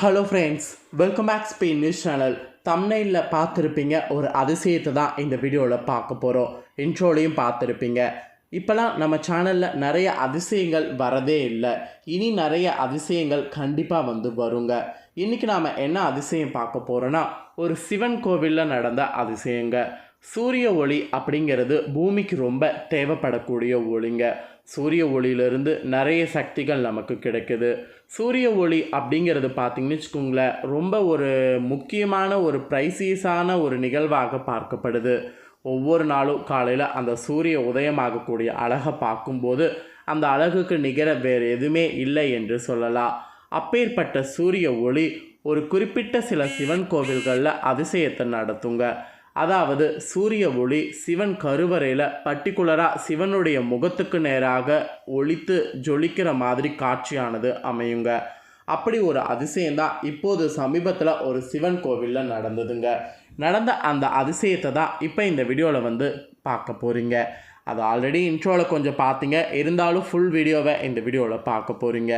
Hello friends welcome back Spain news channel தம்னையில் பார்த்துருப்பீங்க ஒரு அதிசயத்தை தான் இந்த வீடியோவில் பார்க்க போகிறோம் இன்ட்ரோலையும் பார்த்துருப்பீங்க. இப்போலாம் நம்ம சேனலில் நிறைய அதிசயங்கள் வரதே இல்லை. இனி நிறைய அதிசயங்கள் கண்டிப்பாக வந்து வருங்க. இன்றைக்கி நாம் என்ன அதிசயம் பார்க்க போகிறோன்னா ஒரு சிவன் கோவிலில் நடந்த அதிசயங்க. சூரிய ஒளி அப்படிங்கிறது பூமிக்கு ரொம்ப தேவைப்படக்கூடிய ஒளிங்க. சூரிய ஒளியிலிருந்து நிறைய சக்திகள் நமக்கு கிடைக்குது. சூரிய ஒளி அப்படிங்கிறது பார்த்தீங்கன்னு வச்சுக்கோங்களேன் ரொம்ப ஒரு முக்கியமான ஒரு ப்ரைசீஸான ஒரு நிகழ்வாக பார்க்கப்படுது. ஒவ்வொரு நாளும் காலையில் அந்த சூரிய உதயமாகக்கூடிய அழகை பார்க்கும்போது அந்த அழகுக்கு நிகர வேறு எதுவுமே இல்லை என்று சொல்லலாம். அப்பேற்பட்ட சூரிய ஒளி ஒரு குறிப்பிட்ட சில சிவன் கோவில்களில் அதிசயத்தை நடத்துங்க. அதாவது சூரிய ஒளி சிவன் கருவறையில் பர்டிகுலராக சிவனுடைய முகத்துக்கு நேராக ஒளித்து ஜொலிக்கிற மாதிரி காட்சியானது அமையுங்க. அப்படி ஒரு அதிசயம்தான் இப்போது சமீபத்தில் ஒரு சிவன் கோவிலில் நடந்ததுங்க. நடந்த அந்த அதிசயத்தை தான் இப்போ இந்த வீடியோவில் வந்து பார்க்க போகிறீங்க அது ஆல்ரெடி இன்ட்ரோவில் கொஞ்சம் பார்த்தீங்க. இருந்தாலும் ஃபுல் வீடியோவை இந்த வீடியோவில் பார்க்க போகிறீங்க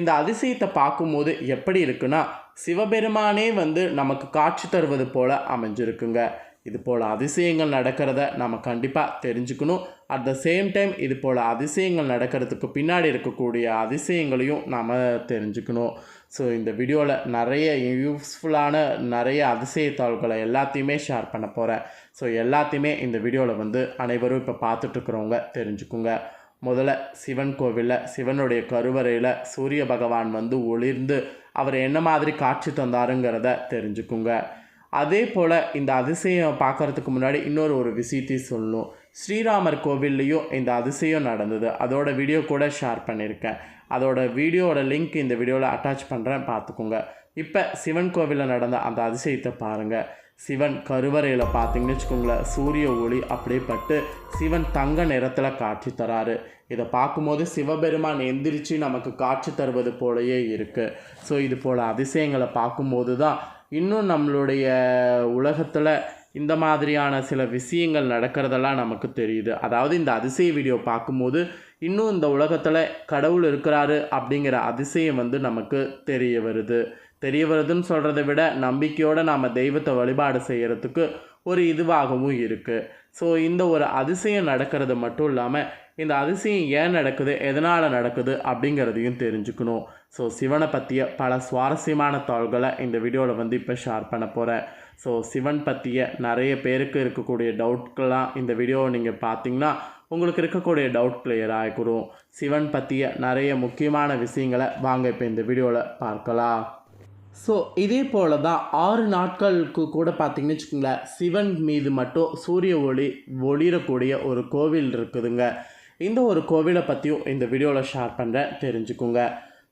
இந்த அதிசயத்தை பார்க்கும்போது எப்படி இருக்குன்னா சிவபெருமானே வந்து நமக்கு காட்சி தருவது போல் அமைஞ்சிருக்குங்க. இது போல் அதிசயங்கள் நடக்கிறத நம்ம கண்டிப்பாக தெரிஞ்சுக்கணும். அட் த சேம் டைம் இது போல் அதிசயங்கள் நடக்கிறதுக்கு பின்னாடி இருக்கக்கூடிய அதிசயங்களையும் நாம் தெரிஞ்சுக்கணும். ஸோ இந்த வீடியோவில் நிறைய யூஸ்ஃபுல்லான நிறைய அதிசயத்தாள்களை எல்லாத்தையுமே ஷேர் பண்ண போகிறேன் ஸோ எல்லாத்தையுமே இந்த வீடியோவில் வந்து அனைவரும் இப்போ பார்த்துட்ருக்குறவங்க தெரிஞ்சுக்குங்க. முதல்ல சிவன் கோவிலில் சிவனுடைய கருவறையில் சூரிய பகவான் வந்து ஒளிர்ந்து அவர் என்ன மாதிரி காட்சி தந்தாருங்கிறத தெரிஞ்சுக்குங்க. அதே போல் இந்த அதிசயம் பார்க்குறதுக்கு முன்னாடி இன்னொரு ஒரு விஷயத்தையும் சொல்லணும். ஸ்ரீராமர் கோவில்லையும் இந்த அதிசயம் நடந்தது. அதோட வீடியோ கூட ஷேர் பண்ணியிருக்கேன். அதோட வீடியோவோட லிங்க் இந்த வீடியோவில் அட்டாச் பண்ணுறேன் பார்த்துக்கோங்க. இப்போ சிவன் கோவிலில் நடந்த அந்த அதிசயத்தை பாருங்கள் சிவன் கருவறையில் பார்த்தீங்கன்னு வச்சுக்கோங்களேன் சூரிய ஒளி அப்படியே பட்டு சிவன் தங்க நிறத்தில் காட்சி தராரு. இதை பார்க்கும்போது சிவபெருமான் எந்திரிச்சு நமக்கு காட்சி தருவது போலயே இருக்குது ஸோ இது போல் அதிசயங்களை பார்க்கும்போது தான் இன்னும் நம்மளுடைய உலகத்தில் இந்த மாதிரியான சில விஷயங்கள் நடக்கிறதெல்லாம் நமக்கு தெரியுது. அதாவது இந்த அதிசய வீடியோ பார்க்கும்போது இன்னும் இந்த உலகத்தில் கடவுள் இருக்கிறாரு அப்படிங்கிற அதிசயம் வந்து நமக்கு தெரிய வருது. தெரிய வருதுன்னு சொல்கிறத விட நம்பிக்கையோடு நாம் தெய்வத்தை வழிபாடு செய்கிறதுக்கு ஒரு இதுவாகவும் இருக்குது ஸோ இந்த ஒரு அதிசயம் நடக்கிறது மட்டும் இல்லாமல் இந்த அதிசயம் ஏன் நடக்குது எதனால் நடக்குது அப்படிங்கிறதையும் தெரிஞ்சுக்கணும். ஸோ சிவனை பற்றிய பல சுவாரஸ்யமான தாள்களை இந்த வீடியோவில் வந்து இப்போ ஷேர் பண்ண போகிறேன் ஸோ சிவன் பற்றிய நிறைய பேருக்கு இருக்கக்கூடிய டவுட்கள்லாம் இந்த வீடியோவை நீங்கள் பார்த்தீங்கன்னா உங்களுக்கு இருக்கக்கூடிய டவுட் கிளியர் ஆகிக்கிறோம் சிவன் பற்றிய நிறைய முக்கியமான விஷயங்களை வாங்க இப்போ இந்த வீடியோவில் பார்க்கலாம். ஸோ இதே போல தான் ஆறு நாட்களுக்கு கூட பார்த்தீங்கன்னு வச்சுக்கோங்களேன் சிவன் மீது மட்டும் சூரிய ஒளி ஒளிரக்கூடிய ஒரு கோவில் இருக்குதுங்க. இந்த ஒரு கோவிலை பற்றியும் இந்த வீடியோவில் ஷேர் பண்ணுறேன் தெரிஞ்சுக்குங்க.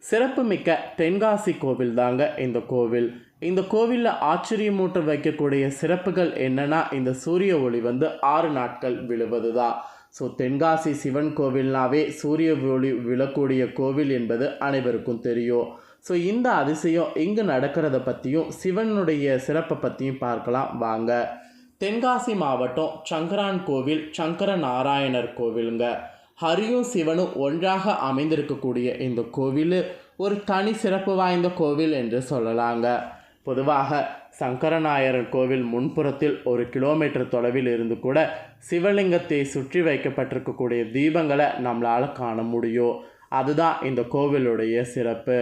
சிறப்புமிக்க தென்காசி கோவில் தாங்க இந்த கோவில். இந்த கோவிலில் ஆச்சரியமூட்ட வைக்கக்கூடிய சிறப்புகள் என்னென்னா இந்த சூரிய ஒளி வந்து ஆறு நாட்கள் விழுவது தான் ஸோ தென்காசி சிவன் கோவில்னாவே சூரிய ஒளி விழக்கூடிய கோவில் என்பது அனைவருக்கும் தெரியும். ஸோ இந்த அதிசயம் இங்கு நடக்கிறத பற்றியும் சிவனுடைய சிறப்பை பற்றியும் பார்க்கலாம் வாங்க. தென்காசி மாவட்டம் சங்கரான் கோவில் சங்கர நாராயணர் கோவிலுங்க. ஹரியும் சிவனும் ஒன்றாக அமைந்திருக்கக்கூடிய இந்த கோவில் ஒரு தனி சிறப்பு வாய்ந்த கோவில் என்று சொல்லலாங்க. பொதுவாக சங்கரநாயரன் கோவில் முன்புறத்தில் ஒரு கிலோமீட்டர் தொலைவில் இருந்து கூட சிவலிங்கத்தை சுற்றி வைக்கப்பட்டிருக்கக்கூடிய தீபங்களை நம்மளால் காண முடியும். அதுதான் இந்த கோவிலுடைய சிறப்பு.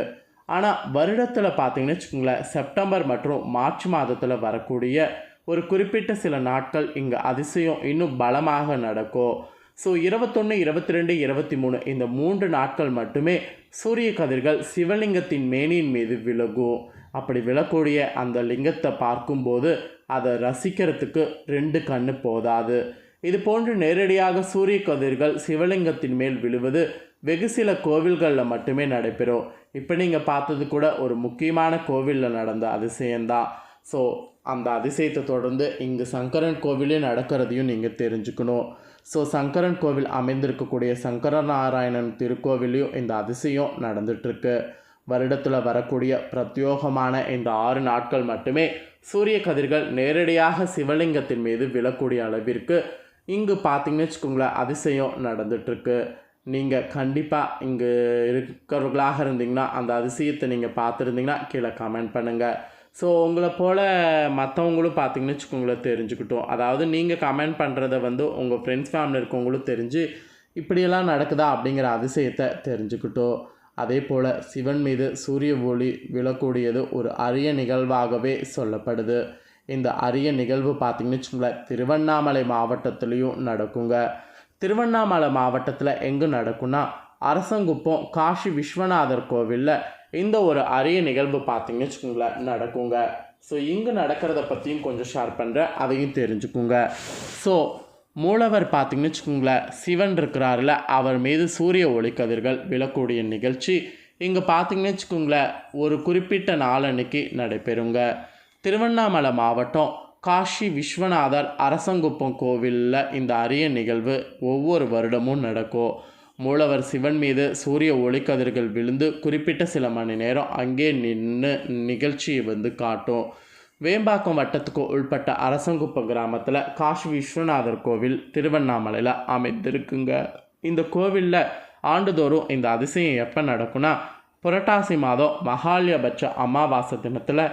ஆனால் வருடத்தில் பார்த்தீங்கன்னு வச்சுக்கோங்களேன் செப்டம்பர் மற்றும் மார்ச் மாதத்தில் வரக்கூடிய ஒரு குறிப்பிட்ட சில நாட்கள் இங்கே அதிசயம் இன்னும் பலமாக நடக்கும். ஸோ இருபத்தொன்று இருபத்தி ரெண்டு இருபத்தி மூணு இந்த மூன்று நாட்கள் மட்டுமே சூரிய கதிர்கள் சிவலிங்கத்தின் மேனியின் மீது விலகும். அப்படி விழக்கூடிய அந்த லிங்கத்தை பார்க்கும்போது அதை ரசிக்கிறதுக்கு ரெண்டு கண்ணு போதாது. இது போன்று நேரடியாக சூரிய கதிர்கள் சிவலிங்கத்தின் மேல் விழுவது வெகு சில கோவில்களில் மட்டுமே நடைபெறும். இப்போ நீங்கள் பார்த்தது கூட ஒரு முக்கியமான கோவிலில் நடந்த அதிசயம்தான். ஸோ அந்த அதிசயத்தை தொடர்ந்து இங்கு சங்கரன் கோவிலே நடக்கிறதையும் நீங்கள் தெரிஞ்சுக்கணும். ஸோ சங்கரன் கோவில் அமைந்திருக்கக்கூடிய சங்கரநாராயணன் திருக்கோவிலையும் இந்த அதிசயம் நடந்துட்டுருக்கு. வருடத்தில் வரக்கூடிய பிரத்யோகமான இந்த ஆறு நாட்கள் மட்டுமே சூரிய கதிர்கள் நேரடியாக சிவலிங்கத்தின் மீது விழக்கூடிய அளவிற்கு இங்கு பார்த்தீங்கன்னு வச்சுக்கோங்களேன் அதிசயம் நடந்துட்டுருக்கு. நீங்கள் கண்டிப்பாக இங்கே இருக்கிறவர்களாக இருந்தீங்கன்னா அந்த அதிசயத்தை நீங்கள் பார்த்துருந்தீங்கன்னா கீழே கமெண்ட் பண்ணுங்கள் ஸோ உங்களை போல் மற்றவங்களும் பார்த்தீங்கன்னு வச்சுக்கோங்களேன் தெரிஞ்சுக்கிட்டோம். அதாவது நீங்கள் கமெண்ட் பண்ணுறத வந்து உங்கள் ஃப்ரெண்ட்ஸ் ஃபேமிலி இருக்கவங்களும் தெரிஞ்சு இப்படியெல்லாம் நடக்குதா அப்படிங்கிற அதிசயத்தை தெரிஞ்சுக்கிட்டோம். அதே போல் சிவன் மீது சூரிய ஒளி விழக்கூடியது ஒரு அரிய நிகழ்வாகவே சொல்லப்படுது. இந்த அரிய நிகழ்வு பார்த்திங்கன்னு வச்சுக்கோங்களேன் திருவண்ணாமலை மாவட்டத்துலேயும் நடக்குங்க. திருவண்ணாமலை மாவட்டத்தில் எங்கே நடக்கும்னா அரசங்குப்பம் காஷி விஸ்வநாதர் கோவிலில் இந்த ஒரு அரிய நிகழ்வு பார்த்தீங்கன்னு வச்சுக்கோங்களேன் நடக்குங்க. ஸோ இங்கே நடக்கிறத பற்றியும் கொஞ்சம் ஷேர் பண்ணுறேன் அதையும் தெரிஞ்சுக்குங்க. ஸோ மூலவர் பார்த்தீங்கன்னு வச்சுக்கோங்களேன் சிவன் இருக்கிறாருல அவர் மீது சூரிய ஒளிக்கதிர்கள் விழக்கூடிய நிகழ்ச்சி. இங்கே பார்த்தீங்கன்னு வச்சுக்கோங்களேன் ஒரு குறிப்பிட்ட நாளன்னைக்கு நடைபெறுங்க. திருவண்ணாமலை மாவட்டம் காஷி விஸ்வநாதர் அரசங்குப்பம் கோவிலில் இந்த அரிய நிகழ்வு ஒவ்வொரு வருடமும் நடக்கும். மூலவர் சிவன் மீது சூரிய ஒளிக்கதிர்கள் விழுந்து குறிப்பிட்ட சில மணி நேரம் அங்கே நின்று நிகழ்ச்சியை வந்து காட்டும். வேம்பாக்கம் வட்டத்துக்கு உள்பட்ட அரசங்குப்பம் கிராமத்தில் காஷி விஸ்வநாதர் கோவில் திருவண்ணாமலையில் அமைந்திருக்குங்க. இந்த கோவிலில் ஆண்டுதோறும் இந்த அதிசயம் எப்போ நடக்கும்னா புரட்டாசி மாதம் மகாலயபட்ச அமாவாசை தினத்தில்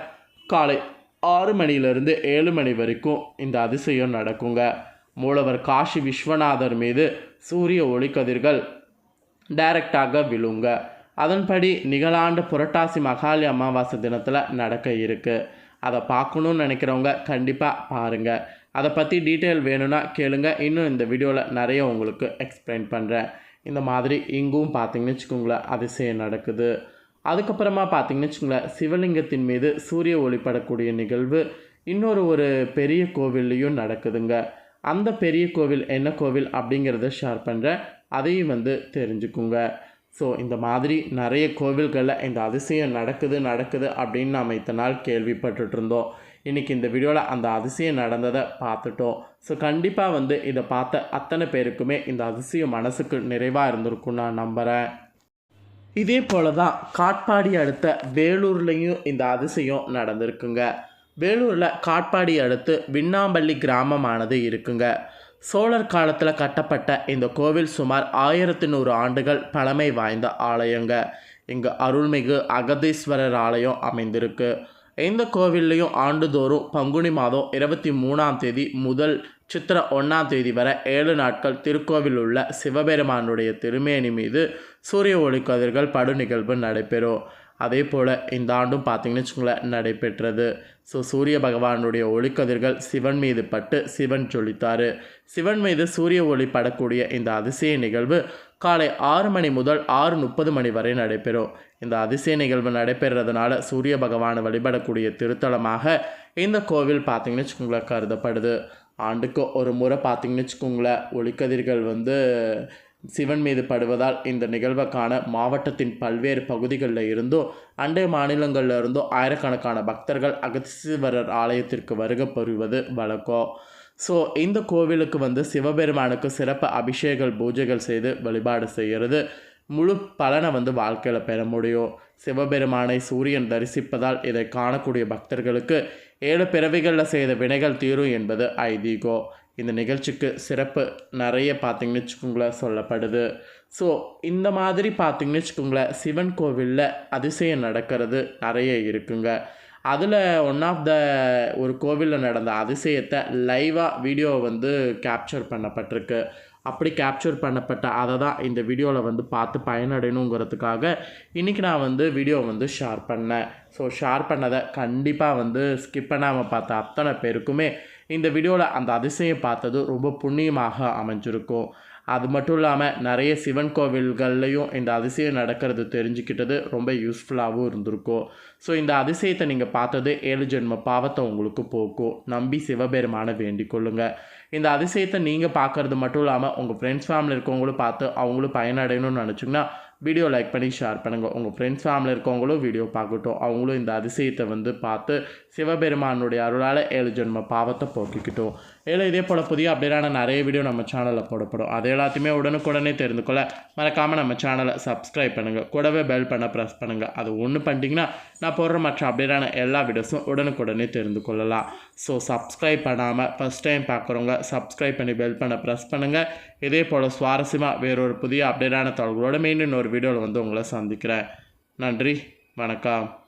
காலை ஆறு மணியிலிருந்து ஏழு மணி வரைக்கும் இந்த அதிசயம் நடக்குங்க. மூலவர் காஷி விஸ்வநாதர் மீது சூரிய ஒளிக்கதிர்கள் டைரக்டாக விழுங்க. அதன்படி நிகழாண்டு புரட்டாசி மகாலி அமாவாசை தினத்தில் நடக்க இருக்குது அதை பார்க்கணுன்னு நினைக்கிறவங்க கண்டிப்பாக பாருங்கள் அதை பற்றி டீட்டெயில் வேணும்னா கேளுங்க. இன்னும் இந்த வீடியோவில் நிறைய உங்களுக்கு எக்ஸ்பிளைன் பண்ணுறேன் இந்த மாதிரி இங்கும் பார்த்தீங்கன்னு வச்சுக்கோங்களேன் அதிசயம் நடக்குது. அதுக்கப்புறமா பார்த்தீங்கன்னு வச்சுக்கோங்களேன் சிவலிங்கத்தின் மீது சூரிய ஒளிப்படக்கூடிய நிகழ்வு இன்னொரு ஒரு பெரிய கோவில்லையும் நடக்குதுங்க. அந்த பெரிய கோவில் என்ன கோவில் அப்படிங்கிறத ஷேர் பண்ணுறேன் அதையும் வந்து தெரிஞ்சுக்குங்க. ஸோ இந்த மாதிரி நிறைய கோவில்களில் இந்த அதிசயம் நடக்குது நடக்குது அப்படின்னு நாம் இத்தனை நாள் கேள்விப்பட்டுட்ருந்தோம் இன்றைக்கி இந்த வீடியோவில் அந்த அதிசயம் நடந்ததை பார்த்துட்டோம். ஸோ கண்டிப்பாக வந்து இதை பார்த்த அத்தனை பேருக்குமே இந்த அதிசயம் மனசுக்கு நிறைவாக இருந்திருக்கும் நான் நம்புகிறேன் இதே போல தான் காட்பாடி அடுத்த வேலூர்லேயும் இந்த அதிசயம் நடந்திருக்குங்க. வேலூரில் காட்பாடி அடுத்து விண்ணாம்பள்ளி கிராமமானது இருக்குங்க. சோழர் காலத்தில் கட்டப்பட்ட இந்த கோவில் சுமார் ஆயிரத்தி நூறு ஆண்டுகள் பழமை வாய்ந்த ஆலயங்க. இங்கே அருள்மிகு அகதீஸ்வரர் ஆலயம் அமைந்திருக்கு. இந்த கோவில்லையும் ஆண்டுதோறும் பங்குனி மாதம் இருபத்தி மூணாம் தேதி முதல் சித்திர ஒன்றாம் தேதி வரை ஏழு நாட்கள் திருக்கோவில் உள்ள சிவபெருமானுடைய திருமேனி மீது சூரிய ஒளி கதிர்கள் படு நிகழ்வு நடைபெறும். அதே போல் இந்த ஆண்டும் பார்த்தீங்கன்னு வச்சுக்கோங்களேன் நடைபெற்றது. ஸோ சூரிய பகவானுடைய ஒளிக்கதிர்கள் சிவன் மீது பட்டு சிவன் ஜொலித்தார். சிவன் மீது சூரிய ஒளி படக்கூடிய இந்த அதிசய நிகழ்வு காலை ஆறு மணி முதல் ஆறு முப்பது மணி வரை நடைபெறும். இந்த அதிசய நிகழ்வு நடைபெறுறதுனால சூரிய பகவானை வழிபடக்கூடிய திருத்தலமாக இந்த கோவில் பார்த்திங்கன்னு வச்சுக்கோங்களேன் கருதப்படுது. ஆண்டுக்கு ஒரு முறை பார்த்திங்கன்னு வச்சுக்கோங்களேன் ஒளிக்கதிர்கள் வந்து சிவன் மீது படுவதால் இந்த நிகழ்வை காண மாவட்டத்தின் பல்வேறு பகுதிகளில் இருந்தும் அண்டை மாநிலங்களில் இருந்தும் ஆயிரக்கணக்கான பக்தர்கள் அகத்தீஸ்வரர் ஆலயத்திற்கு வருகை பெறுவது வழக்கம் ஸோ இந்த கோவிலுக்கு வந்து சிவபெருமானுக்கு சிறப்பு அபிஷேகங்கள் பூஜைகள் செய்து வழிபாடு செய்கிறது. முழு பலனை வந்து வாழ்க்கையில் பெற முடியும். சிவபெருமானை சூரியன் தரிசிப்பதால் இதை காணக்கூடிய பக்தர்களுக்கு ஏழு பிறவிகளில் செய்த வினைகள் தீரும் என்பது ஐதீகோ. இந்த நிகழ்ச்சிக்கு சிறப்பு நிறைய பார்த்திங்கன்னு வச்சுக்கோங்களேன் சொல்லப்படுது. ஸோ இந்த மாதிரி பார்த்திங்கன்னு வச்சுக்கோங்களேன் சிவன் கோவிலில் அதிசயம் நடக்கிறது நிறைய இருக்குங்க. அதில் ஒன் ஆஃப் த ஒரு கோவிலில் நடந்த அதிசயத்தை லைவாக வீடியோ வந்து கேப்சர் பண்ணப்பட்டிருக்கு. அப்படி கேப்சர் பண்ணப்பட்ட அதை தான் இந்த வீடியோவில் வந்து பார்த்து பயனடையணுங்கிறதுக்காக இன்றைக்கி நான் வந்து வீடியோ வந்து ஷேர் பண்ணேன். ஸோ ஷேர் பண்ணதை கண்டிப்பாக வந்து ஸ்கிப் பண்ணாமல் பார்த்த அத்தனை பேருக்குமே இந்த வீடியோவில் அந்த அதிசயம் பார்த்தது ரொம்ப புண்ணியமாக அமைஞ்சிருக்கும். அது மட்டும் இல்லாமல் நிறைய சிவன் கோவில்கள்லையும் இந்த அதிசயம் நடக்கிறது தெரிஞ்சுக்கிட்டது ரொம்ப யூஸ்ஃபுல்லாகவும் இருந்திருக்கும். ஸோ இந்த அதிசயத்தை நீங்கள் பார்த்தது ஏழு ஜென்ம பாவத்தை உங்களுக்கு போக்கும். நம்பி சிவபெருமான வேண்டிக் கொள்ளுங்கள் இந்த அதிசயத்தை நீங்கள் பார்க்குறது மட்டும் இல்லாமல் உங்கள் ஃப்ரெண்ட்ஸ் ஃபேமிலி இருக்கவங்களும் பார்த்து அவங்களும் பயனடையணும்னு நினச்சிங்கன்னா வீடியோ லைக் பண்ணி ஷேர் பண்ணுங்கள் உங்கள் ஃப்ரெண்ட்ஸ் ஃபேமிலி இருக்கவங்களும் வீடியோ பார்க்கட்டும். அவங்களும் இந்த அதிசயத்தை வந்து பார்த்து சிவபெருமானுடைய அருளால் ஏழு ஜென்ம பாவத்தை போக்கிக்கிட்டோம். ஏழு இதே போல் புதிய அப்படியான நிறைய வீடியோ நம்ம சேனலில் போடப்படும். அது எல்லாத்தையுமே உடனுக்குடனே தெரிந்து கொள்ள மறக்காமல் நம்ம சேனலை சப்ஸ்கிரைப் பண்ணுங்கள் கூடவே பெல் பண்ண ப்ரெஸ் பண்ணுங்கள் அது ஒன்று பண்ணிட்டீங்கன்னா நான் போடுற மற்ற அப்படியான எல்லா வீடியோஸும் உடனுக்குடனே தெரிந்து கொள்ளலாம். ஸோ சப்ஸ்கிரைப் பண்ணாமல் ஃபஸ்ட் டைம் பார்க்குறவங்க சப்ஸ்கிரைப் பண்ணி பெல் பண்ண ப்ரெஸ் பண்ணுங்கள் இதே போல் சுவாரஸ்யமாக வேறொரு புதிய அப்டேட்டான தகவல்களோட மீண்டும் இன்னொரு வீடியோவில் வந்து உங்களை சந்திக்கிறேன். நன்றி வணக்கம்.